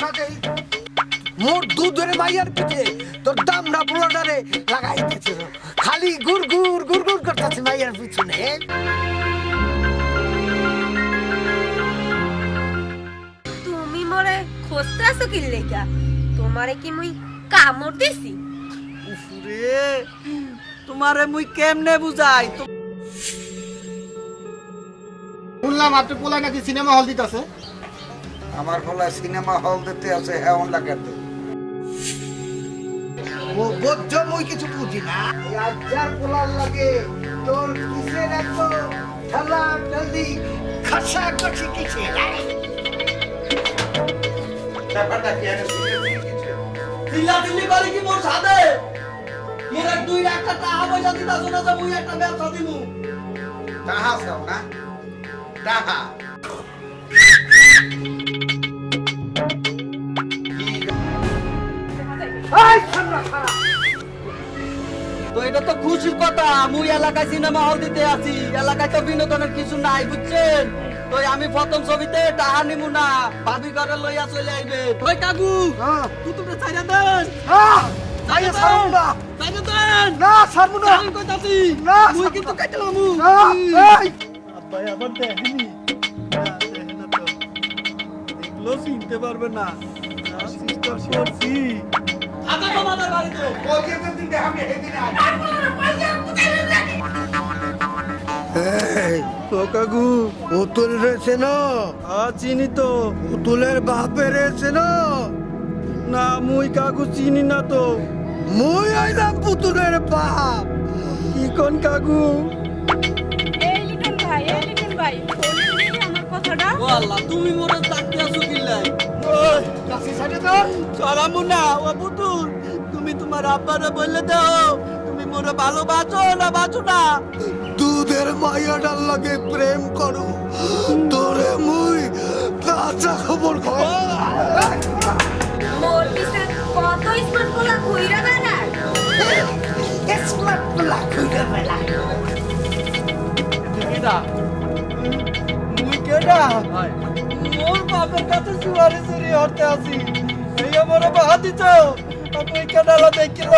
দেই মোর দুধের মাইয়ার পিঠে তোর দামড়া বুলাডারে লাগাইতেছে। খালি গুড় গুড় গুড় গুড় করতেছে মাইয়ার পিছনে। তুমি মরে খুঁজতে আসো কি লেগা? তোমারে কি মুই কামড় দিছি? উফরে তোমারে মুই কেমনে বুঝাই? তো- শুনলাম আপনি পোলা নাকি সিনেমা হল দিতেছে। আমার বলা সিনেমা হল দিতে আছে হ্যাঁ লাগাতে ও বোঝ মুই কিছু বুঝি না। এই পোলার লাগে তোর কিসের এত ঠেলা জলদি খাসা কছি কিসে? ব্যাপারটা কি আছে চিল্লা চিল্লি করে কি মোর সাথে মোর দুই লাখ টাকা পয়সা দিতাছ না যে মুই একটা ব্যবসা দিমু। টাহা চাও না? টাহা। তো এটা তো খুশির কথা মুই এলাকায় সিনেমা হল দিতে আছি। এলাকায় তো বিনোদনের কিছু নাই বুঝছেন? তো আমি প্রথম ছবিতে টাহা নিমু না ভাবি করে লইয়া চলে আইবে। ওই কাকু তুই তুমি চাইনা দেন। না। চাইনা দেন। না ছাড়বো না। আমি কইতাছি। না, মুই কিন্তু। কাটলাম এই, আব্বাই আবার দেখেনি। চিনতে পারবে না। তোমাদের বাড়িতে বলতে তো দিন আমি হেদিন ও কাকু পুতুল রয়েছে না? আ চিনি তো। পুতুলের বাপে রয়েছে না? না মুই কাকু চিনি না তো। মুই আইলাম পুতুলের বাপ। কি কোন কাকু? এই লিটন ভাই এই লিটন ভাই আমার কথাটা? ও আল্লাহ তুমি মোরে দাও না ও পুতুল তুমি তোমার আব্বারে বললে দাও তুমি মোরে ভালোবাসো না বাসো না। দুধের মাইয়াটার লাগে প্রেম করো তোরে মুই কাঁচা খবর খবর মোর পিছে কত স্মার্ট পোলা ঘুইরা বেড়ায়? স্মার্ট প্লাক হইয়া বেলা কেডা? মুই কেডা? মোর বাপের কাছে সুয়ারি চুরি হতে আছি এই আমার বাহা দিত আপনি কেডালা দেখিল।